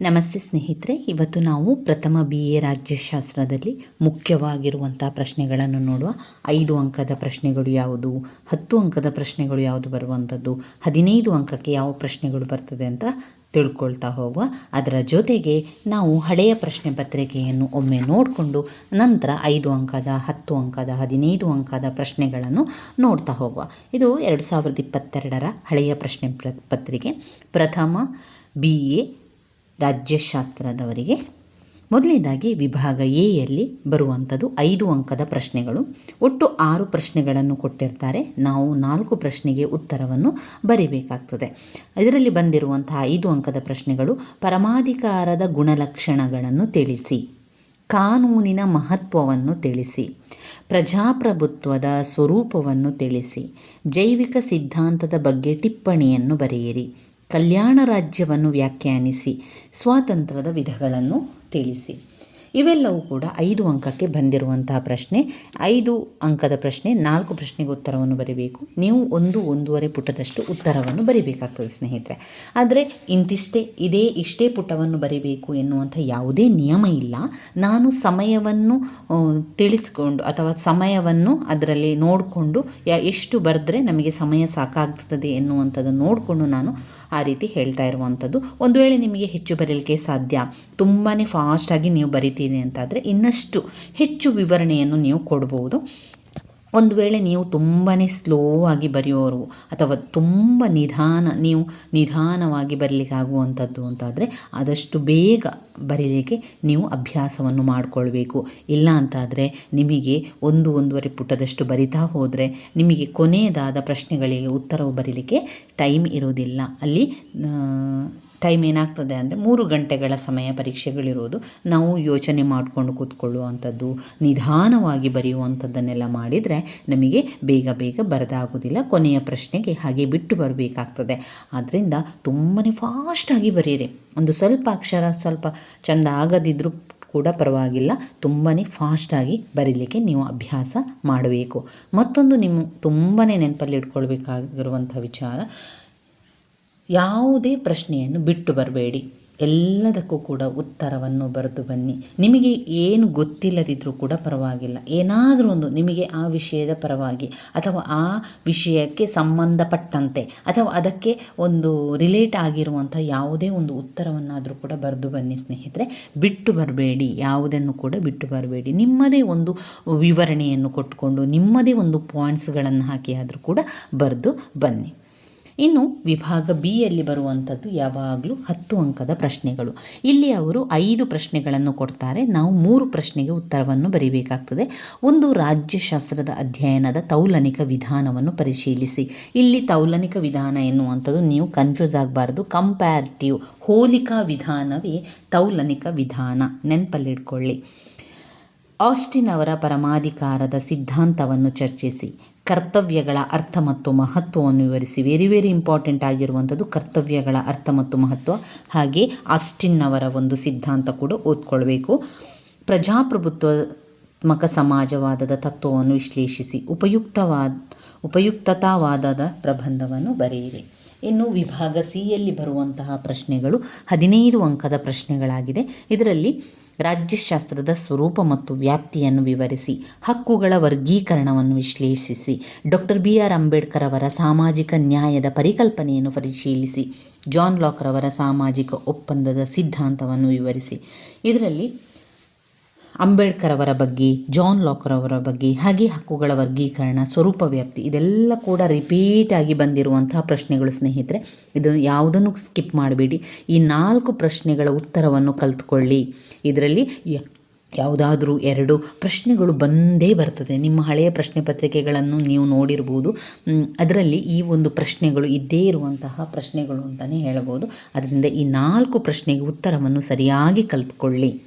ನಮಸ್ತೆ ಸ್ನೇಹಿತರೆ, ಇವತ್ತು ನಾವು ಪ್ರಥಮ ಬಿ ಎ ರಾಜ್ಯಶಾಸ್ತ್ರದಲ್ಲಿ ಮುಖ್ಯವಾಗಿರುವಂಥ ಪ್ರಶ್ನೆಗಳನ್ನು ನೋಡುವ ಐದು ಅಂಕದ ಪ್ರಶ್ನೆಗಳು ಯಾವುದು, ಹತ್ತು ಅಂಕದ ಪ್ರಶ್ನೆಗಳು ಯಾವುದು ಬರುವಂಥದ್ದು, ಹದಿನೈದು ಅಂಕಕ್ಕೆ ಯಾವ ಪ್ರಶ್ನೆಗಳು ಬರ್ತದೆ ಅಂತ ತಿಳ್ಕೊಳ್ತಾ ಹೋಗುವ. ಅದರ ಜೊತೆಗೆ ನಾವು ಹಳೆಯ ಪ್ರಶ್ನೆ ಪತ್ರಿಕೆಯನ್ನು ಒಮ್ಮೆ ನೋಡಿಕೊಂಡು ನಂತರ ಐದು ಅಂಕದ, ಹತ್ತು ಅಂಕದ, ಹದಿನೈದು ಅಂಕದ ಪ್ರಶ್ನೆಗಳನ್ನು ನೋಡ್ತಾ ಹೋಗುವ. ಇದು ಎರಡು ಸಾವಿರದ ಇಪ್ಪತ್ತೆರಡರ ಹಳೆಯ ಪ್ರಶ್ನೆ ಪತ್ರಿಕೆ. ಪ್ರಥಮ ಬಿ ಎ ರಾಜ್ಯಶಾಸ್ತ್ರದವರಿಗೆ ಮೊದಲನೇದಾಗಿ ವಿಭಾಗ ಎಯಲ್ಲಿ ಬರುವಂಥದ್ದು ಐದು ಅಂಕದ ಪ್ರಶ್ನೆಗಳು. ಒಟ್ಟು ಆರು ಪ್ರಶ್ನೆಗಳನ್ನು ಕೊಟ್ಟಿರ್ತಾರೆ. ನಾವು ನಾಲ್ಕು ಪ್ರಶ್ನೆಗೆ ಉತ್ತರವನ್ನು ಬರೀಬೇಕಾಗ್ತದೆ. ಇದರಲ್ಲಿ ಬಂದಿರುವಂತಹ ಐದು ಅಂಕದ ಪ್ರಶ್ನೆಗಳು ಪರಮಾಧಿಕಾರದ ಗುಣಲಕ್ಷಣಗಳನ್ನು ತಿಳಿಸಿ, ಕಾನೂನಿನ ಮಹತ್ವವನ್ನು ತಿಳಿಸಿ, ಪ್ರಜಾಪ್ರಭುತ್ವದ ಸ್ವರೂಪವನ್ನು ತಿಳಿಸಿ, ಜೈವಿಕ ಸಿದ್ಧಾಂತದ ಬಗ್ಗೆ ಟಿಪ್ಪಣಿಯನ್ನು ಬರೆಯಿರಿ. ಕಲ್ಯಾಣ ರಾಜ್ಯವನ್ನು ವ್ಯಾಖ್ಯಾನಿಸಿ, ಸ್ವಾತಂತ್ರ್ಯದ ವಿಧಗಳನ್ನು ತಿಳಿಸಿ. ಇವೆಲ್ಲವೂ ಕೂಡ ಐದು ಅಂಕಕ್ಕೆ ಬಂದಿರುವಂತಹ ಪ್ರಶ್ನೆ. ಐದು ಅಂಕದ ಪ್ರಶ್ನೆ, ನಾಲ್ಕು ಪ್ರಶ್ನೆಗೆ ಉತ್ತರವನ್ನು ಬರೀಬೇಕು. ನೀವು ಒಂದು, ಒಂದೂವರೆ ಪುಟದಷ್ಟು ಉತ್ತರವನ್ನು ಬರಿಬೇಕಾಗ್ತದೆ ಸ್ನೇಹಿತರೆ. ಆದರೆ, ಇಂತಿಷ್ಟೇ, ಇದೇ ಇಷ್ಟೇ ಪುಟವನ್ನು ಬರಿಬೇಕು ಎನ್ನುವಂಥ ಯಾವುದೇ ನಿಯಮ ಇಲ್ಲ. ನಾನು ಸಮಯವನ್ನು ತಿಳಿಸ್ಕೊಂಡು ಅಥವಾ ಸಮಯವನ್ನು ಅದರಲ್ಲಿ ನೋಡಿಕೊಂಡು ಎಷ್ಟು ಬರೆದ್ರೆ ನಮಗೆ ಸಮಯ ಸಾಕಾಗ್ತದೆ ಎನ್ನುವಂಥದ್ದು ನೋಡಿಕೊಂಡು ನಾನು ಆ ರೀತಿ ಹೇಳ್ತಾ ಇರುವಂಥದ್ದು. ಒಂದು ವೇಳೆ ನಿಮಗೆ ಹೆಚ್ಚು ಬರೀಲಿಕ್ಕೆ ಸಾಧ್ಯ ತುಂಬಾ ಫಾಸ್ಟಾಗಿ ನೀವು ಬರಿತೀರಿ ಅಂತಾದರೆ ಇನ್ನಷ್ಟು ಹೆಚ್ಚು ವಿವರಣೆಯನ್ನು ನೀವು ಕೊಡ್ಬೋದು. ಒಂದು ವೇಳೆ ನೀವು ತುಂಬಾ ಸ್ಲೋ ಆಗಿ ಬರೆಯೋರು ಅಥವಾ ತುಂಬ ನಿಧಾನ, ನೀವು ನಿಧಾನವಾಗಿ ಬರಲಿಕ್ಕೆ ಆಗುವಂಥದ್ದು ಅಂತಾದರೆ ಆದಷ್ಟು ಬೇಗ ಬರೀಲಿಕ್ಕೆ ನೀವು ಅಭ್ಯಾಸವನ್ನು ಮಾಡಿಕೊಳ್ಬೇಕು. ಇಲ್ಲ ಅಂತಾದರೆ ನಿಮಗೆ ಒಂದು ಒಂದೂವರೆ ಪುಟದಷ್ಟು ಬರಿತಾ ಹೋದರೆ ನಿಮಗೆ ಕೊನೆಯದಾದ ಪ್ರಶ್ನೆಗಳಿಗೆ ಉತ್ತರವು ಬರೀಲಿಕ್ಕೆ ಟೈಮ್ ಇರೋದಿಲ್ಲ ಅಲ್ಲಿ ಟೈಮ್ ಏನಾಗ್ತದೆ ಅಂದರೆ ಮೂರು ಗಂಟೆಗಳ ಸಮಯ ಪರೀಕ್ಷೆಗಳಿರೋದು. ನಾವು ಯೋಚನೆ ಮಾಡಿಕೊಂಡು ಕೂತ್ಕೊಳ್ಳುವಂಥದ್ದು, ನಿಧಾನವಾಗಿ ಬರೆಯುವಂಥದ್ದನ್ನೆಲ್ಲ ಮಾಡಿದರೆ ನಮಗೆ ಬೇಗ ಬೇಗ ಬರೆದಾಗೋದಿಲ್ಲ ಕೊನೆಯ ಪ್ರಶ್ನೆಗೆ ಹಾಗೆ ಬಿಟ್ಟು ಬರಬೇಕಾಗ್ತದೆ. ಆದ್ದರಿಂದ ತುಂಬಾ ಫಾಸ್ಟಾಗಿ ಬರೀರಿ. ಒಂದು ಸ್ವಲ್ಪ ಅಕ್ಷರ ಸ್ವಲ್ಪ ಚೆಂದ ಆಗದಿದ್ದರೂ ಕೂಡ ಪರವಾಗಿಲ್ಲ. ತುಂಬಾ ಫಾಸ್ಟಾಗಿ ಬರೀಲಿಕ್ಕೆ ನೀವು ಅಭ್ಯಾಸ ಮಾಡಬೇಕು. ಮತ್ತೊಂದು ನಿಮ್ಮ ತುಂಬಾ ನೆನಪಲ್ಲಿ ಇಟ್ಕೊಳ್ಬೇಕಾಗಿರುವಂಥ ವಿಚಾರ ಯಾವುದೇ ಪ್ರಶ್ನೆಯನ್ನು ಬಿಟ್ಟು ಬರಬೇಡಿ. ಎಲ್ಲದಕ್ಕೂ ಕೂಡ ಉತ್ತರವನ್ನು ಬರೆದು ಬನ್ನಿ. ನಿಮಗೆ ಏನು ಗೊತ್ತಿಲ್ಲದಿದ್ದರೂ ಕೂಡ ಪರವಾಗಿಲ್ಲ. ಏನಾದರೂ ಒಂದು ನಿಮಗೆ ಆ ವಿಷಯದ ಪರವಾಗಿ ಅಥವಾ ಆ ವಿಷಯಕ್ಕೆ ಸಂಬಂಧಪಟ್ಟಂತೆ ಅಥವಾ ಅದಕ್ಕೆ ಒಂದು ರಿಲೇಟ್ ಆಗಿರುವಂಥ ಯಾವುದೇ ಒಂದು ಉತ್ತರವನ್ನಾದರೂ ಕೂಡ ಬರೆದು ಬನ್ನಿ ಸ್ನೇಹಿತರೆ. ಬಿಟ್ಟು ಬರಬೇಡಿ. ಯಾವುದನ್ನು ಕೂಡ ಬಿಟ್ಟು ಬರಬೇಡಿ. ನಿಮ್ಮದೇ ಒಂದು ವಿವರಣೆಯನ್ನು ಕೊಟ್ಟುಕೊಂಡು ನಿಮ್ಮದೇ ಒಂದು ಪಾಯಿಂಟ್ಸ್ಗಳನ್ನು ಹಾಕಿ ಆದರೂ ಕೂಡ ಬರೆದು ಬನ್ನಿ. ಇನ್ನು ವಿಭಾಗ ಬಿ ಯಲ್ಲಿ ಬರುವಂಥದ್ದು ಯಾವಾಗಲೂ ಹತ್ತು ಅಂಕದ ಪ್ರಶ್ನೆಗಳು. ಇಲ್ಲಿ ಅವರು ಐದು ಪ್ರಶ್ನೆಗಳನ್ನು ಕೊಡ್ತಾರೆ. ನಾವು ಮೂರು ಪ್ರಶ್ನೆಗೆ ಉತ್ತರವನ್ನು ಬರೀಬೇಕಾಗ್ತದೆ. ಒಂದು ರಾಜ್ಯಶಾಸ್ತ್ರದ ಅಧ್ಯಯನದ ತೌಲನಿಕ ವಿಧಾನವನ್ನು ಪರಿಶೀಲಿಸಿ. ಇಲ್ಲಿ ತೌಲನಿಕ ವಿಧಾನ ಎನ್ನುವಂಥದ್ದು ನೀವು ಕನ್ಫ್ಯೂಸ್ ಆಗಬಾರ್ದು. ಕಂಪ್ಯಾರಿಟಿವ್ ಹೋಲಿಕಾ ವಿಧಾನವೇ ತೌಲನಿಕ ವಿಧಾನ. ನೆನಪಲ್ಲಿಟ್ಕೊಳ್ಳಿ. ಆಸ್ಟಿನ್ ಅವರ ಪರಮಾಧಿಕಾರದ ಸಿದ್ಧಾಂತವನ್ನು ಚರ್ಚಿಸಿ. ಕರ್ತವ್ಯಗಳ ಅರ್ಥ ಮತ್ತು ಮಹತ್ವವನ್ನು ವಿವರಿಸಿ. ವೆರಿ ವೆರಿ ಇಂಪಾರ್ಟೆಂಟ್ ಆಗಿರುವಂಥದ್ದು ಕರ್ತವ್ಯಗಳ ಅರ್ಥ ಮತ್ತು ಮಹತ್ವ. ಹಾಗೆ ಅಸ್ಟಿನ್ ಅವರ ಒಂದು ಸಿದ್ಧಾಂತ ಕೂಡ ಓದ್ಕೊಳ್ಬೇಕು. ಪ್ರಜಾಪ್ರಭುತ್ವಾತ್ಮಕ ಸಮಾಜವಾದದ ತತ್ವವನ್ನು ವಿಶ್ಲೇಷಿಸಿ. ಉಪಯುಕ್ತವಾದ, ಉಪಯುಕ್ತತಾವಾದದ ಪ್ರಬಂಧವನ್ನು ಬರೆಯಿರಿ. ಇನ್ನು ವಿಭಾಗ ಸಿಯಲ್ಲಿ ಬರುವಂತಹ ಪ್ರಶ್ನೆಗಳು ಹದಿನೈದು ಅಂಕದ ಪ್ರಶ್ನೆಗಳಾಗಿದೆ. ಇದರಲ್ಲಿ ರಾಜ್ಯಶಾಸ್ತ್ರದ ಸ್ವರೂಪ ಮತ್ತು ವ್ಯಾಪ್ತಿಯನ್ನು ವಿವರಿಸಿ, ಹಕ್ಕುಗಳ ವರ್ಗೀಕರಣವನ್ನು ವಿಶ್ಲೇಷಿಸಿ ಡಾಕ್ಟರ್ ಬಿ ಆರ್ ಅಂಬೇಡ್ಕರ್ ಅವರ ಸಾಮಾಜಿಕ ನ್ಯಾಯದ ಪರಿಕಲ್ಪನೆಯನ್ನು ಪರಿಶೀಲಿಸಿ, ಜಾನ್ ಲಾಕ್ರವರ ಸಾಮಾಜಿಕ ಒಪ್ಪಂದದ ಸಿದ್ಧಾಂತವನ್ನು ವಿವರಿಸಿ. ಇದರಲ್ಲಿ ಅಂಬೇಡ್ಕರ್ ಅವರ ಬಗ್ಗೆ, ಜಾನ್ ಲಾಕರ್ ಅವರ ಬಗ್ಗೆ, ಹಾಗೆ ಹಕ್ಕುಗಳ ವರ್ಗೀಕರಣ, ಸ್ವರೂಪ ವ್ಯಾಪ್ತಿ, ಇದೆಲ್ಲ ಕೂಡ ರಿಪೀಟ್ ಆಗಿ ಬಂದಿರುವಂತಹ ಪ್ರಶ್ನೆಗಳು ಸ್ನೇಹಿತರೆ. ಇದು ಯಾವುದನ್ನು ಸ್ಕಿಪ್ ಮಾಡಬೇಡಿ. ಈ ನಾಲ್ಕು ಪ್ರಶ್ನೆಗಳ ಉತ್ತರವನ್ನು ಕಲ್ತ್ಕೊಳ್ಳಿ. ಇದರಲ್ಲಿ ಯಾವುದಾದ್ರೂ ಎರಡು ಪ್ರಶ್ನೆಗಳು ಬಂದೇ ಬರ್ತದೆ. ನಿಮ್ಮ ಹಳೆಯ ಪ್ರಶ್ನೆ ಪತ್ರಿಕೆಗಳನ್ನು ನೀವು ನೋಡಿರ್ಬೋದು. ಅದರಲ್ಲಿ ಈ ಒಂದು ಪ್ರಶ್ನೆಗಳು ಇದ್ದೇ ಇರುವಂತಹ ಪ್ರಶ್ನೆಗಳು ಅಂತಲೇ ಹೇಳಬಹುದು. ಅದರಿಂದ ಈ ನಾಲ್ಕು ಪ್ರಶ್ನೆಗೆ ಉತ್ತರವನ್ನು ಸರಿಯಾಗಿ ಕಲ್ತ್ಕೊಳ್ಳಿ.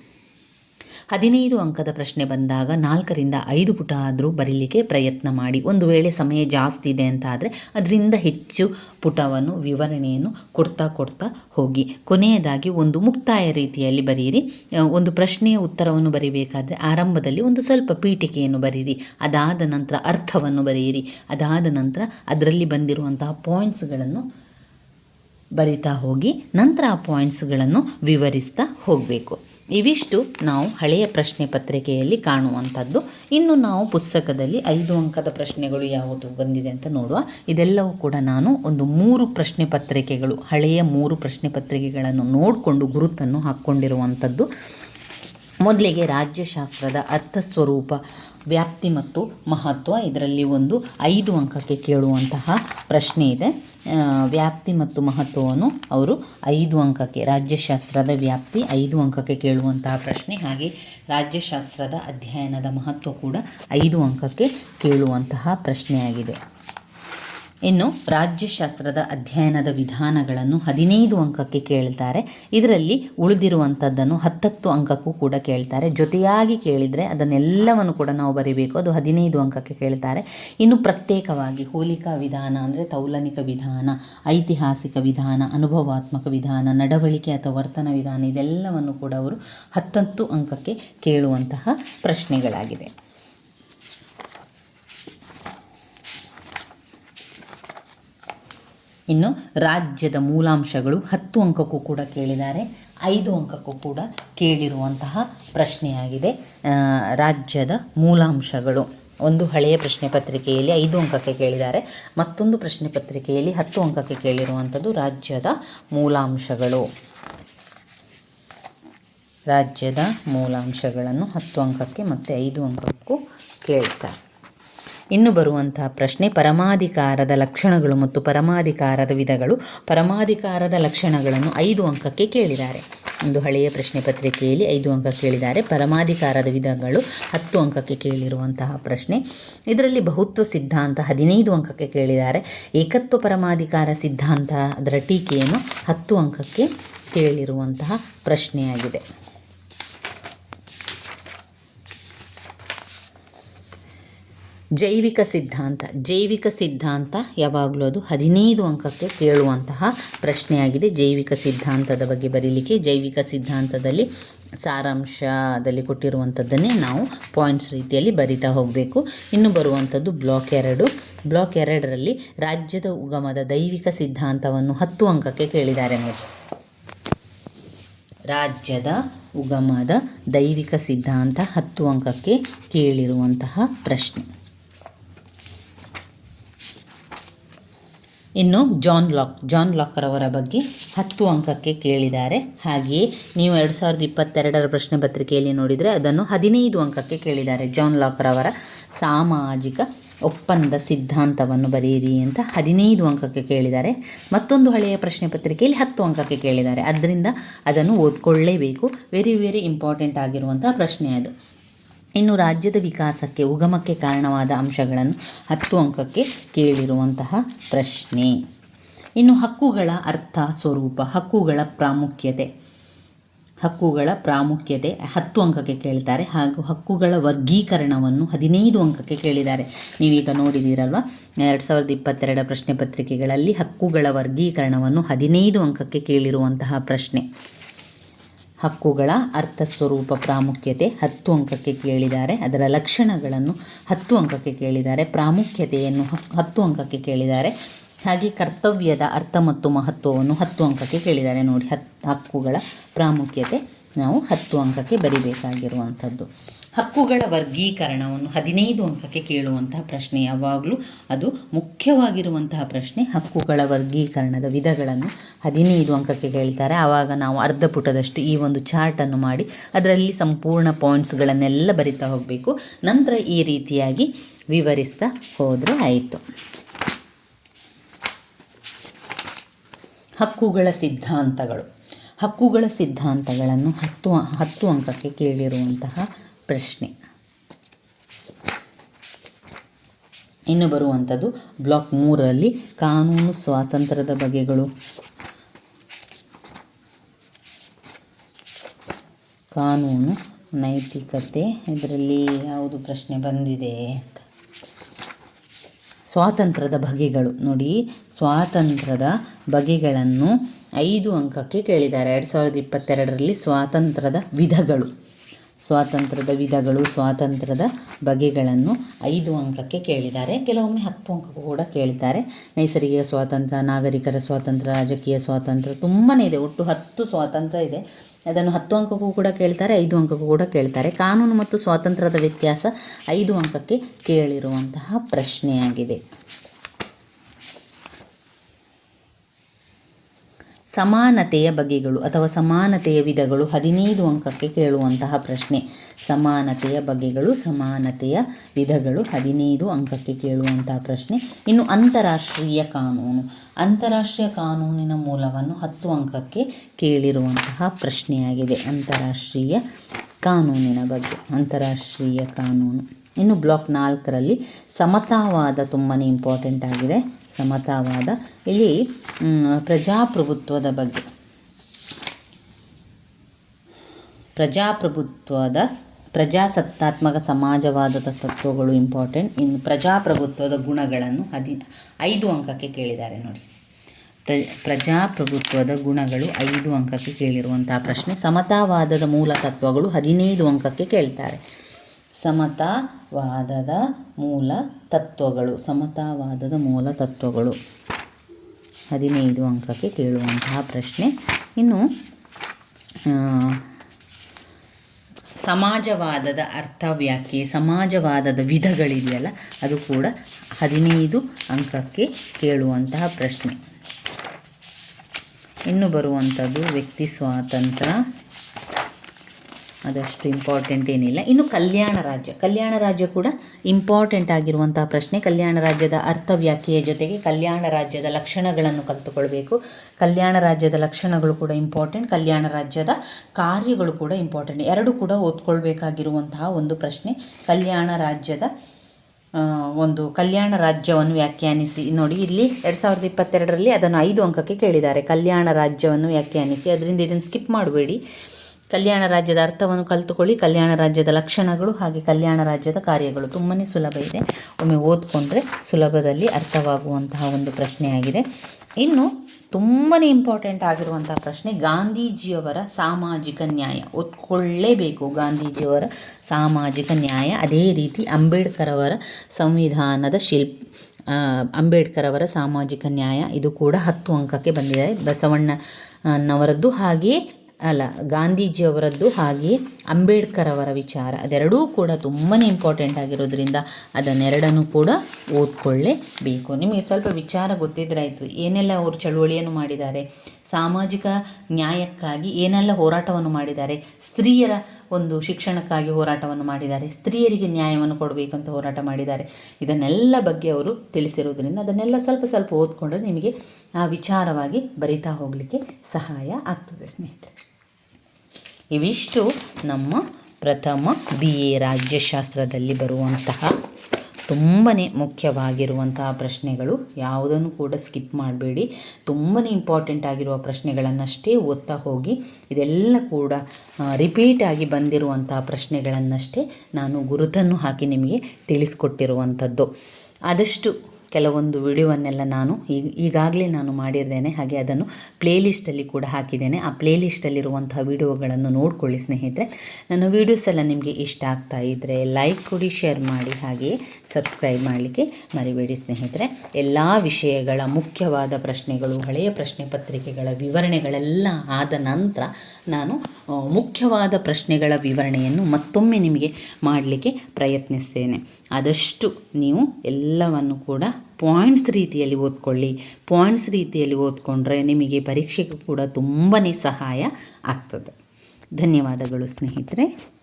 ಹದಿನೈದು ಅಂಕದ ಪ್ರಶ್ನೆ ಬಂದಾಗ ನಾಲ್ಕರಿಂದ ಐದು ಪುಟ ಆದರೂ ಬರೀಲಿಕ್ಕೆ ಪ್ರಯತ್ನ ಮಾಡಿ. ಒಂದು ವೇಳೆ ಸಮಯ ಜಾಸ್ತಿ ಇದೆ ಅಂತ ಆದರೆ ಅದರಿಂದ ಹೆಚ್ಚು ಪುಟವನ್ನು, ವಿವರಣೆಯನ್ನು ಕೊಡ್ತಾ ಕೊಡ್ತಾ ಹೋಗಿ. ಕೊನೆಯದಾಗಿ ಒಂದು ಮುಕ್ತಾಯ ರೀತಿಯಲ್ಲಿ ಬರೆಯಿರಿ ಒಂದು ಪ್ರಶ್ನೆಯ ಉತ್ತರವನ್ನು ಬರೀಬೇಕಾದರೆ ಆರಂಭದಲ್ಲಿ ಒಂದು ಸ್ವಲ್ಪ ಪೀಠಿಕೆಯನ್ನು ಬರೀರಿ. ಅದಾದ ನಂತರ ಅರ್ಥವನ್ನು ಬರೆಯಿರಿ ಅದಾದ ನಂತರ ಅದರಲ್ಲಿ ಬಂದಿರುವಂತಹ ಪಾಯಿಂಟ್ಸ್ಗಳನ್ನು ಬರಿತಾ ಹೋಗಿ, ನಂತರ ಆ ಪಾಯಿಂಟ್ಸ್ಗಳನ್ನು ವಿವರಿಸ್ತಾ ಹೋಗಬೇಕು. ಇವಿಷ್ಟು ನಾವು ಹಳೆಯ ಪ್ರಶ್ನೆ ಪತ್ರಿಕೆಯಲ್ಲಿ ಕಾಣುವಂಥದ್ದು. ಇನ್ನು ನಾವು ಪುಸ್ತಕದಲ್ಲಿ ಐದು ಅಂಕದ ಪ್ರಶ್ನೆಗಳು ಯಾವುದು ಬಂದಿದೆ ಅಂತ ನೋಡುವ. ಇದೆಲ್ಲವೂ ಕೂಡ ನಾನು ಒಂದು ಮೂರು ಪ್ರಶ್ನೆ ಪತ್ರಿಕೆಗಳು, ಹಳೆಯ ಮೂರು ಪ್ರಶ್ನೆ ಪತ್ರಿಕೆಗಳನ್ನು ನೋಡಿಕೊಂಡು ಗುರುತನ್ನು ಹಾಕ್ಕೊಂಡಿರುವಂಥದ್ದು. ಮೊದಲಿಗೆ ರಾಜ್ಯಶಾಸ್ತ್ರದ ಅರ್ಥ ಸ್ವರೂಪ, ವ್ಯಾಪ್ತಿ ಮತ್ತು ಮಹತ್ವ ಇದರಲ್ಲಿ ಒಂದು ಐದು ಅಂಕಕ್ಕೆ ಕೇಳುವಂತಹ ಪ್ರಶ್ನೆ ಇದೆ. ವ್ಯಾಪ್ತಿ ಮತ್ತು ಮಹತ್ವವನ್ನು ಅವರು ಐದು ಅಂಕಕ್ಕೆ, ರಾಜ್ಯಶಾಸ್ತ್ರದ ವ್ಯಾಪ್ತಿ ಐದು ಅಂಕಕ್ಕೆ ಕೇಳುವಂತಹ ಪ್ರಶ್ನೆ, ಹಾಗೆ ರಾಜ್ಯಶಾಸ್ತ್ರದ ಅಧ್ಯಯನದ ಮಹತ್ವ ಕೂಡ ಐದು ಅಂಕಕ್ಕೆ ಕೇಳುವಂತಹ ಪ್ರಶ್ನೆಯಾಗಿದೆ. ಇನ್ನು ರಾಜ್ಯಶಾಸ್ತ್ರದ ಅಧ್ಯಯನದ ವಿಧಾನಗಳನ್ನು ಹದಿನೈದು ಅಂಕಕ್ಕೆ ಕೇಳ್ತಾರೆ. ಇದರಲ್ಲಿ ಉಳಿದಿರುವಂಥದ್ದನ್ನು ಹತ್ತತ್ತು ಅಂಕಕ್ಕೂ ಕೂಡ ಕೇಳ್ತಾರೆ. ಜೊತೆಯಾಗಿ ಕೇಳಿದರೆ ಅದನ್ನೆಲ್ಲವನ್ನು ಕೂಡ ನಾವು ಬರೀಬೇಕು. ಅದು ಹದಿನೈದು ಅಂಕಕ್ಕೆ ಕೇಳ್ತಾರೆ. ಇನ್ನು ಪ್ರತ್ಯೇಕವಾಗಿ ಹೋಲಿಕಾ ವಿಧಾನ ಅಂದರೆ ತೌಲನಿಕ ವಿಧಾನ, ಐತಿಹಾಸಿಕ ವಿಧಾನ, ಅನುಭವಾತ್ಮಕ ವಿಧಾನ, ನಡವಳಿಕೆ ಅಥವಾ ವರ್ತನ ವಿಧಾನ, ಇದೆಲ್ಲವನ್ನು ಕೂಡ ಅವರು ಹತ್ತತ್ತು ಅಂಕಕ್ಕೆ ಕೇಳುವಂತಹ ಪ್ರಶ್ನೆಗಳಾಗಿದೆ. ಇನ್ನು ರಾಜ್ಯದ ಮೂಲಾಂಶಗಳು ಹತ್ತು ಅಂಕಕ್ಕೂ ಕೂಡ ಕೇಳಿದ್ದಾರೆ, ಐದು ಅಂಕಕ್ಕೂ ಕೂಡ ಕೇಳಿರುವಂತಹ ಪ್ರಶ್ನೆಯಾಗಿದೆ. ರಾಜ್ಯದ ಮೂಲಾಂಶಗಳು. ಒಂದು ಹಳೆಯ ಪ್ರಶ್ನೆ ಪತ್ರಿಕೆಯಲ್ಲಿ ಐದು ಅಂಕಕ್ಕೆ ಕೇಳಿದ್ದಾರೆ, ಮತ್ತೊಂದು ಪ್ರಶ್ನೆ ಪತ್ರಿಕೆಯಲ್ಲಿ ಹತ್ತು ಅಂಕಕ್ಕೆ ಕೇಳಿರುವಂಥದ್ದು ರಾಜ್ಯದ ಮೂಲಾಂಶಗಳು. ರಾಜ್ಯದ ಮೂಲಾಂಶಗಳನ್ನು ಹತ್ತು ಅಂಕಕ್ಕೆ ಮತ್ತು ಐದು ಅಂಕಕ್ಕೂ ಕೇಳ್ತಾರೆ. ಇನ್ನು ಬರುವಂತಹ ಪ್ರಶ್ನೆ, ಪರಮಾಧಿಕಾರದ ಲಕ್ಷಣಗಳು ಮತ್ತು ಪರಮಾಧಿಕಾರದ ವಿಧಗಳು. ಪರಮಾಧಿಕಾರದ ಲಕ್ಷಣಗಳನ್ನು ಐದು ಅಂಕಕ್ಕೆ ಕೇಳಿದ್ದಾರೆ. ಒಂದು ಹಳೆಯ ಪ್ರಶ್ನೆ ಪತ್ರಿಕೆಯಲ್ಲಿ ಐದು ಅಂಕ ಕೇಳಿದ್ದಾರೆ. ಪರಮಾಧಿಕಾರದ ವಿಧಗಳು ಹತ್ತು ಅಂಕಕ್ಕೆ ಕೇಳಿರುವಂತಹ ಪ್ರಶ್ನೆ. ಇದರಲ್ಲಿ ಬಹುತ್ವ ಸಿದ್ಧಾಂತ ಹದಿನೈದು ಅಂಕಕ್ಕೆ ಕೇಳಿದ್ದಾರೆ. ಏಕತ್ವ ಪರಮಾಧಿಕಾರ ಸಿದ್ಧಾಂತ ಅದರ ಟೀಕೆಯನ್ನು ಹತ್ತು ಅಂಕಕ್ಕೆ ಕೇಳಿರುವಂತಹ ಪ್ರಶ್ನೆಯಾಗಿದೆ. ಜೈವಿಕ ಸಿದ್ಧಾಂತ ಜೈವಿಕ ಸಿದ್ಧಾಂತ ಯಾವಾಗಲೂ ಅದು ಹದಿನೈದು ಅಂಕಕ್ಕೆ ಕೇಳುವಂತಹ ಪ್ರಶ್ನೆಯಾಗಿದೆ. ಜೈವಿಕ ಸಿದ್ಧಾಂತದ ಬಗ್ಗೆ ಬರೀಲಿಕ್ಕೆ ಜೈವಿಕ ಸಿದ್ಧಾಂತದಲ್ಲಿ ಸಾರಾಂಶದಲ್ಲಿ ಕೊಟ್ಟಿರುವಂಥದ್ದನ್ನೇ ನಾವು ಪಾಯಿಂಟ್ಸ್ ರೀತಿಯಲ್ಲಿ ಬರಿತಾ ಹೋಗಬೇಕು. ಇನ್ನು ಬರುವಂಥದ್ದು ಬ್ಲಾಕ್ ಎರಡು. ಬ್ಲಾಕ್ ಎರಡರಲ್ಲಿ ರಾಜ್ಯದ ಉಗಮದ ದೈವಿಕ ಸಿದ್ಧಾಂತವನ್ನು ಹತ್ತು ಅಂಕಕ್ಕೆ ಕೇಳಿದ್ದಾರೆ ನೋಡಿ. ರಾಜ್ಯದ ಉಗಮದ ದೈವಿಕ ಸಿದ್ಧಾಂತ ಹತ್ತು ಅಂಕಕ್ಕೆ ಕೇಳಿರುವಂತಹ ಪ್ರಶ್ನೆ. ಇನ್ನು ಜಾನ್ ಲಾಕ್ ಜಾನ್ ಲಾಕರವರ ಬಗ್ಗೆ ಹತ್ತು ಅಂಕಕ್ಕೆ ಕೇಳಿದ್ದಾರೆ. ಹಾಗೆಯೇ ನೀವು ಎರಡು ಸಾವಿರದ ಇಪ್ಪತ್ತೆರಡರ ಪ್ರಶ್ನೆ ಪತ್ರಿಕೆಯಲ್ಲಿ ನೋಡಿದರೆ ಅದನ್ನು ಹದಿನೈದು ಅಂಕಕ್ಕೆ ಕೇಳಿದ್ದಾರೆ ಜಾನ್ ಲಾಕರವರ ಸಾಮಾಜಿಕ ಒಪ್ಪಂದ ಸಿದ್ಧಾಂತವನ್ನು ಬರೆಯಿರಿ ಅಂತ ಹದಿನೈದು ಅಂಕಕ್ಕೆ ಕೇಳಿದ್ದಾರೆ. ಮತ್ತೊಂದು ಹಳೆಯ ಪ್ರಶ್ನೆ ಪತ್ರಿಕೆಯಲ್ಲಿ ಹತ್ತು ಅಂಕಕ್ಕೆ ಕೇಳಿದ್ದಾರೆ. ಅದರಿಂದ ಅದನ್ನು ಓದ್ಕೊಳ್ಳೇಬೇಕು. ವೆರಿ ವೆರಿ ಇಂಪಾರ್ಟೆಂಟ್ ಆಗಿರುವಂಥ ಪ್ರಶ್ನೆ ಅದು. ಇನ್ನು ರಾಜ್ಯದ ವಿಕಾಸಕ್ಕೆ ಉಗಮಕ್ಕೆ ಕಾರಣವಾದ ಅಂಶಗಳನ್ನು ಹತ್ತು ಅಂಕಕ್ಕೆ ಕೇಳಿರುವಂತಹ ಪ್ರಶ್ನೆ. ಇನ್ನು ಹಕ್ಕುಗಳ ಅರ್ಥ ಸ್ವರೂಪ, ಹಕ್ಕುಗಳ ಪ್ರಾಮುಖ್ಯತೆ. ಹಕ್ಕುಗಳ ಪ್ರಾಮುಖ್ಯತೆ ಹತ್ತು ಅಂಕಕ್ಕೆ ಕೇಳ್ತಾರೆ ಹಾಗೂ ಹಕ್ಕುಗಳ ವರ್ಗೀಕರಣವನ್ನು ಹದಿನೈದು ಅಂಕಕ್ಕೆ ಕೇಳಿದ್ದಾರೆ. ನೀವೀಗ ನೋಡಿದ್ದೀರಲ್ವ? ಎರಡು ಸಾವಿರದ ಇಪ್ಪತ್ತೆರಡರ ಪ್ರಶ್ನೆ ಪತ್ರಿಕೆಗಳಲ್ಲಿ ಹಕ್ಕುಗಳ ವರ್ಗೀಕರಣವನ್ನು ಹದಿನೈದು ಅಂಕಕ್ಕೆ ಕೇಳಿರುವಂತಹ ಪ್ರಶ್ನೆ. ಹಕ್ಕುಗಳ ಅರ್ಥ ಸ್ವರೂಪ ಪ್ರಾಮುಖ್ಯತೆ ಹತ್ತು ಅಂಕಕ್ಕೆ ಕೇಳಿದ್ದಾರೆ. ಅದರ ಲಕ್ಷಣಗಳನ್ನು ಹತ್ತು ಅಂಕಕ್ಕೆ ಕೇಳಿದ್ದಾರೆ. ಪ್ರಾಮುಖ್ಯತೆಯನ್ನು ಹತ್ತು ಅಂಕಕ್ಕೆ ಕೇಳಿದ್ದಾರೆ. ಹಾಗೆ ಕರ್ತವ್ಯದ ಅರ್ಥ ಮತ್ತು ಮಹತ್ವವನ್ನು ಹತ್ತು ಅಂಕಕ್ಕೆ ಕೇಳಿದ್ದಾರೆ. ನೋಡಿ ಹತ್ತು ಹಕ್ಕುಗಳ ಪ್ರಾಮುಖ್ಯತೆ. ನಾವು ಹತ್ತು ಅಂಕಕ್ಕೆ ಬರಿಬೇಕಾಗಿರುವಂಥದ್ದು. ಹಕ್ಕುಗಳ ವರ್ಗೀಕರಣವನ್ನು ಹದಿನೈದು ಅಂಕಕ್ಕೆ ಕೇಳುವಂತಹ ಪ್ರಶ್ನೆ ಯಾವಾಗಲೂ ಅದು ಮುಖ್ಯವಾಗಿರುವಂತಹ ಪ್ರಶ್ನೆ. ಹಕ್ಕುಗಳ ವರ್ಗೀಕರಣದ ವಿಧಗಳನ್ನು ಹದಿನೈದು ಅಂಕಕ್ಕೆ ಕೇಳ್ತಾರೆ. ಆವಾಗ ನಾವು ಅರ್ಧ ಪುಟದಷ್ಟು ಈ ಒಂದು ಚಾರ್ಟನ್ನು ಮಾಡಿ ಅದರಲ್ಲಿ ಸಂಪೂರ್ಣ ಪಾಯಿಂಟ್ಸ್ಗಳನ್ನೆಲ್ಲ ಬರಿತಾ ಹೋಗಬೇಕು. ನಂತರ ಈ ರೀತಿಯಾಗಿ ವಿವರಿಸ್ತಾ ಹೋದರೆ ಆಯಿತು. ಹಕ್ಕುಗಳ ಸಿದ್ಧಾಂತಗಳು. ಹಕ್ಕುಗಳ ಸಿದ್ಧಾಂತಗಳನ್ನು ಹತ್ತು ಹತ್ತು ಅಂಕಕ್ಕೆ ಕೇಳಿರುವಂತಹ ಪ್ರಶ್ನೆ. ಇನ್ನು ಬರುವಂಥದ್ದು, ಬ್ಲಾಕ್ ಮೂರರಲ್ಲಿ ಕಾನೂನು ಸ್ವಾತಂತ್ರ್ಯದ ಬಗೆಗಳು. ಕಾನೂನು ನೈತಿಕತೆ, ಇದರಲ್ಲಿ ಯಾವುದು ಪ್ರಶ್ನೆ ಬಂದಿದೆ? ಅಂತ ಸ್ವಾತಂತ್ರ್ಯದ ಬಗೆಗಳು. ನೋಡಿ, ಸ್ವಾತಂತ್ರ್ಯದ ಬಗೆಗಳನ್ನು ಐದು ಅಂಕಕ್ಕೆ ಕೇಳಿದ್ದಾರೆ. ಎರಡು ಸಾವಿರದ ಇಪ್ಪತ್ತೆರಡರಲ್ಲಿ ಸ್ವಾತಂತ್ರ್ಯದ ವಿಧಗಳು. ಸ್ವಾತಂತ್ರ್ಯದ ವಿಧಗಳು, ಸ್ವಾತಂತ್ರ್ಯದ ಬಗೆಗಳನ್ನು ಐದು ಅಂಕಕ್ಕೆ ಕೇಳಿದ್ದಾರೆ. ಕೆಲವೊಮ್ಮೆ ಹತ್ತು ಅಂಕಕ್ಕೂ ಕೂಡ ಕೇಳಿದ್ದಾರೆ ನೈಸರ್ಗಿಕ ಸ್ವಾತಂತ್ರ್ಯ, ನಾಗರಿಕರ ಸ್ವಾತಂತ್ರ್ಯ, ರಾಜಕೀಯ ಸ್ವಾತಂತ್ರ್ಯ ತುಂಬಾ ಇದೆ. ಒಟ್ಟು ಹತ್ತು ಸ್ವಾತಂತ್ರ್ಯ ಇದೆ. ಅದನ್ನು ಹತ್ತು ಅಂಕಕ್ಕೂ ಕೂಡ ಕೇಳ್ತಾರೆ, ಐದು ಅಂಕಕ್ಕೂ ಕೂಡ ಕೇಳ್ತಾರೆ. ಕಾನೂನು ಮತ್ತು ಸ್ವಾತಂತ್ರ್ಯದ ವ್ಯತ್ಯಾಸ ಐದು ಅಂಕಕ್ಕೆ ಕೇಳಿರುವಂತಹ ಪ್ರಶ್ನೆಯಾಗಿದೆ. ಸಮಾನತೆಯ ಬಗೆಗಳು ಅಥವಾ ಸಮಾನತೆಯ ವಿಧಗಳು ಹದಿನೈದು ಅಂಕಕ್ಕೆ ಕೇಳುವಂತಹ ಪ್ರಶ್ನೆ. ಸಮಾನತೆಯ ಬಗೆಗಳು, ಸಮಾನತೆಯ ವಿಧಗಳು. ಹದಿನೈದು ಅಂಕಕ್ಕೆ ಕೇಳುವಂತಹ ಪ್ರಶ್ನೆ. ಇನ್ನು ಅಂತಾರಾಷ್ಟ್ರೀಯ ಕಾನೂನು. ಅಂತಾರಾಷ್ಟ್ರೀಯ ಕಾನೂನಿನ ಮೂಲವನ್ನು ಹತ್ತು ಅಂಕಕ್ಕೆ ಕೇಳಿರುವಂತಹ ಪ್ರಶ್ನೆಯಾಗಿದೆ ಅಂತಾರಾಷ್ಟ್ರೀಯ ಕಾನೂನಿನ ಬಗ್ಗೆ. ಅಂತಾರಾಷ್ಟ್ರೀಯ ಕಾನೂನು. ಇನ್ನು ಬ್ಲಾಕ್ ನಾಲ್ಕರಲ್ಲಿ ಸಮತಾವಾದ ತುಂಬಾ ಇಂಪಾರ್ಟೆಂಟ್ ಆಗಿದೆ. ಸಮತಾವಾದ. ಇಲ್ಲಿ ಪ್ರಜಾಪ್ರಭುತ್ವದ ಬಗ್ಗೆ. ಪ್ರಜಾಪ್ರಭುತ್ವದ ಪ್ರಜಾಸತ್ತಾತ್ಮಕ ಸಮಾಜವಾದದ ತತ್ವಗಳು ಇಂಪಾರ್ಟೆಂಟ್ ಇನ್ನು ಪ್ರಜಾಪ್ರಭುತ್ವದ ಗುಣಗಳನ್ನು ಹದಿ, ಐದು ಅಂಕಕ್ಕೆ ಕೇಳಿದ್ದಾರೆ ನೋಡಿ. ಪ್ರ, ಪ್ರಜಾಪ್ರಭುತ್ವದ ಗುಣಗಳು ಐದು ಅಂಕಕ್ಕೆ ಕೇಳಿರುವಂತಹ ಪ್ರಶ್ನೆ. ಸಮತಾವಾದದ ಮೂಲ ತತ್ವಗಳು ಹದಿನೈದು ಅಂಕಕ್ಕೆ ಕೇಳ್ತಾರೆ. ಸಮತಾವಾದದ ಮೂಲ ತತ್ವಗಳು, ಸಮತಾವಾದದ ಮೂಲ ತತ್ವಗಳು ಹದಿನೈದು ಅಂಕಕ್ಕೆ ಕೇಳುವಂತಹ ಪ್ರಶ್ನೆ. ಇನ್ನು ಸಮಾಜವಾದದ ಅರ್ಥ ವ್ಯಾಖ್ಯೆ ಸಮಾಜವಾದದ ವಿಧಗಳಿದೆಯಲ್ಲ, ಅದು ಕೂಡ ಹದಿನೈದು ಅಂಕಕ್ಕೆ ಕೇಳುವಂತಹ ಪ್ರಶ್ನೆ. ಇನ್ನು ಬರುವಂಥದ್ದು ವ್ಯಕ್ತಿ ಸ್ವಾತಂತ್ರ್ಯ ಅದಷ್ಟು ಇಂಪಾರ್ಟೆಂಟ್ ಏನಿಲ್ಲ. ಇನ್ನು ಕಲ್ಯಾಣ ರಾಜ್ಯ. ಕಲ್ಯಾಣ ರಾಜ್ಯ ಕೂಡ ಇಂಪಾರ್ಟೆಂಟ್ ಆಗಿರುವಂತಹ ಪ್ರಶ್ನೆ. ಕಲ್ಯಾಣ ರಾಜ್ಯದ ಅರ್ಥ ವ್ಯಾಖ್ಯೆಯ ಜೊತೆಗೆ ಕಲ್ಯಾಣ ರಾಜ್ಯದ ಲಕ್ಷಣಗಳನ್ನು ಕಲಿತುಕೊಳ್ಬೇಕು. ಕಲ್ಯಾಣ ರಾಜ್ಯದ ಲಕ್ಷಣಗಳು ಕೂಡ ಇಂಪಾರ್ಟೆಂಟ್ ಕಲ್ಯಾಣ ರಾಜ್ಯದ ಕಾರ್ಯಗಳು ಕೂಡ ಇಂಪಾರ್ಟೆಂಟ್ ಎರಡು ಕೂಡ ಓದ್ಕೊಳ್ಬೇಕಾಗಿರುವಂತಹ ಒಂದು ಪ್ರಶ್ನೆ. ಕಲ್ಯಾಣ ರಾಜ್ಯದ ಒಂದು ಕಲ್ಯಾಣ ರಾಜ್ಯವನ್ನು ವ್ಯಾಖ್ಯಾನಿಸಿ. ನೋಡಿ, ಇಲ್ಲಿ ಎರಡು ಸಾವಿರದ ಇಪ್ಪತ್ತೆರಡರಲ್ಲಿ ಅದನ್ನು ಐದು ಅಂಕಕ್ಕೆ ಕೇಳಿದ್ದಾರೆ. ಕಲ್ಯಾಣ ರಾಜ್ಯವನ್ನು ವ್ಯಾಖ್ಯಾನಿಸಿ. ಅದರಿಂದ ಇದನ್ನು ಸ್ಕಿಪ್ ಮಾಡಬೇಡಿ. ಕಲ್ಯಾಣ ರಾಜ್ಯದ ಅರ್ಥವನ್ನು ಕಲಿತುಕೊಳ್ಳಿ. ಕಲ್ಯಾಣ ರಾಜ್ಯದ ಲಕ್ಷಣಗಳು ಹಾಗೆ ಕಲ್ಯಾಣ ರಾಜ್ಯದ ಕಾರ್ಯಗಳು ತುಂಬಾ ಸುಲಭ ಇದೆ. ಒಮ್ಮೆ ಓದ್ಕೊಂಡ್ರೆ ಸುಲಭದಲ್ಲಿ ಅರ್ಥವಾಗುವಂತಹ ಒಂದು ಪ್ರಶ್ನೆಯಾಗಿದೆ. ಇನ್ನು ತುಂಬಾ ಇಂಪಾರ್ಟೆಂಟ್ ಆಗಿರುವಂತಹ ಪ್ರಶ್ನೆ, ಗಾಂಧೀಜಿಯವರ ಸಾಮಾಜಿಕ ನ್ಯಾಯ. ಓದ್ಕೊಳ್ಳೇಬೇಕು ಗಾಂಧೀಜಿಯವರ ಸಾಮಾಜಿಕ ನ್ಯಾಯ. ಅದೇ ರೀತಿ ಅಂಬೇಡ್ಕರ್ ಅವರ ಸಂವಿಧಾನದ ಶಿಲ್ಪ ಅಂಬೇಡ್ಕರ್ ಅವರ ಸಾಮಾಜಿಕ ನ್ಯಾಯ. ಇದು ಕೂಡ ಹತ್ತು ಅಂಕಕ್ಕೆ ಬಂದಿದೆ. ಬಸವಣ್ಣನವರದ್ದು. ಹಾಗೆಯೇ ಅಲ್ಲ, ಗಾಂಧೀಜಿಯವರದ್ದು ಹಾಗೆ ಅಂಬೇಡ್ಕರ್ ಅವರ ವಿಚಾರ. ಅದೆರಡೂ ಕೂಡ ತುಂಬಾ ಇಂಪಾರ್ಟೆಂಟ್ ಆಗಿರೋದ್ರಿಂದ ಅದನ್ನೆರಡನ್ನು ಕೂಡ ಓದ್ಕೊಳ್ಳೇಬೇಕು. ನಿಮಗೆ ಸ್ವಲ್ಪ ವಿಚಾರ ಗೊತ್ತಿದ್ರೆ ಆಯಿತು ಏನೆಲ್ಲ ಅವರು ಚಳುವಳಿಯನ್ನು ಮಾಡಿದ್ದಾರೆ? ಸಾಮಾಜಿಕ ನ್ಯಾಯಕ್ಕಾಗಿ ಏನೆಲ್ಲ ಹೋರಾಟವನ್ನು ಮಾಡಿದ್ದಾರೆ? ಸ್ತ್ರೀಯರ ಒಂದು ಶಿಕ್ಷಣಕ್ಕಾಗಿ ಹೋರಾಟವನ್ನು ಮಾಡಿದ್ದಾರೆ. ಸ್ತ್ರೀಯರಿಗೆ ನ್ಯಾಯವನ್ನು ಕೊಡಬೇಕು ಅಂತ ಹೋರಾಟ ಮಾಡಿದ್ದಾರೆ. ಇದನ್ನೆಲ್ಲ ಬಗ್ಗೆ ಅವರು ತಿಳಿಸಿರುವುದರಿಂದ ಅದನ್ನೆಲ್ಲ ಸ್ವಲ್ಪ ಸ್ವಲ್ಪ ಓದ್ಕೊಂಡ್ರೆ ನಿಮಗೆ ಆ ವಿಚಾರವಾಗಿ ಬರಿತಾ ಹೋಗಲಿಕ್ಕೆ ಸಹಾಯ ಆಗ್ತದೆ, ಸ್ನೇಹಿತರೆ. ಇವಿಷ್ಟು ನಮ್ಮ ಪ್ರಥಮ ಬಿ ಎ ರಾಜ್ಯಶಾಸ್ತ್ರದಲ್ಲಿ ಬರುವಂತಹ ತುಂಬಾ ಮುಖ್ಯವಾಗಿರುವಂತಹ ಪ್ರಶ್ನೆಗಳು. ಯಾವುದನ್ನು ಕೂಡ ಸ್ಕಿಪ್ ಮಾಡಬೇಡಿ. ತುಂಬಾ ಇಂಪಾರ್ಟೆಂಟ್ ಆಗಿರುವ ಪ್ರಶ್ನೆಗಳನ್ನಷ್ಟೇ ಓದ್ತಾ ಹೋಗಿ, ಇದೆಲ್ಲ ಕೂಡ ರಿಪೀಟ್ ಆಗಿ ಬಂದಿರುವಂತಹ ಪ್ರಶ್ನೆಗಳನ್ನಷ್ಟೇ ನಾನು ಗುರುತನ್ನು ಹಾಕಿ ನಿಮಗೆ ತಿಳಿಸ್ಕೊಟ್ಟಿರುವಂಥದ್ದು. ಆದಷ್ಟು ಕೆಲವೊಂದು ವಿಡಿಯೋವನ್ನೆಲ್ಲ ನಾನು ಈಗ ಈಗಾಗಲೇ ನಾನು ಮಾಡಿದ್ದೇನೆ, ಹಾಗೆ ಅದನ್ನು ಪ್ಲೇಲಿಸ್ಟಲ್ಲಿ ಕೂಡ ಹಾಕಿದ್ದೇನೆ. ಆ ಪ್ಲೇಲಿಸ್ಟಲ್ಲಿರುವಂಥ ವಿಡಿಯೋಗಳನ್ನು ನೋಡ್ಕೊಳ್ಳಿ ಸ್ನೇಹಿತರೆ. ನನ್ನ ವೀಡಿಯೋಸ್ ಎಲ್ಲ ನಿಮಗೆ ಇಷ್ಟ ಆಗ್ತಾ ಇದ್ದರೆ ಲೈಕ್ ಕೊಡಿ, ಶೇರ್ ಮಾಡಿ, ಹಾಗೆಯೇ ಸಬ್ಸ್ಕ್ರೈಬ್ ಮಾಡಲಿಕ್ಕೆ ಮರಿಬೇಡಿ ಸ್ನೇಹಿತರೆ. ಎಲ್ಲ ವಿಷಯಗಳ ಮುಖ್ಯವಾದ ಪ್ರಶ್ನೆಗಳು, ಹಳೆಯ ಪ್ರಶ್ನೆ ಪತ್ರಿಕೆಗಳ ವಿವರಣೆಗಳೆಲ್ಲ ಆದ ನಂತರ ನಾನು ಮುಖ್ಯವಾದ ಪ್ರಶ್ನೆಗಳ ವಿವರಣೆಯನ್ನು ಮತ್ತೊಮ್ಮೆ ನಿಮಗೆ ಮಾಡಲಿಕ್ಕೆ ಪ್ರಯತ್ನಿಸ್ತೇನೆ. ಆದಷ್ಟು ನೀವು ಎಲ್ಲವನ್ನು ಕೂಡ ಪಾಯಿಂಟ್ಸ್ ರೀತಿಯಲ್ಲಿ ಓದ್ಕೊಳ್ಳಿ. ಪಾಯಿಂಟ್ಸ್ ರೀತಿಯಲ್ಲಿ ಓದ್ಕೊಂಡ್ರೆ ನಿಮಗೆ ಪರೀಕ್ಷೆಗೂ ಕೂಡ ತುಂಬಾ ಸಹಾಯ ಆಗ್ತದೆ. ಧನ್ಯವಾದಗಳು ಸ್ನೇಹಿತರೆ.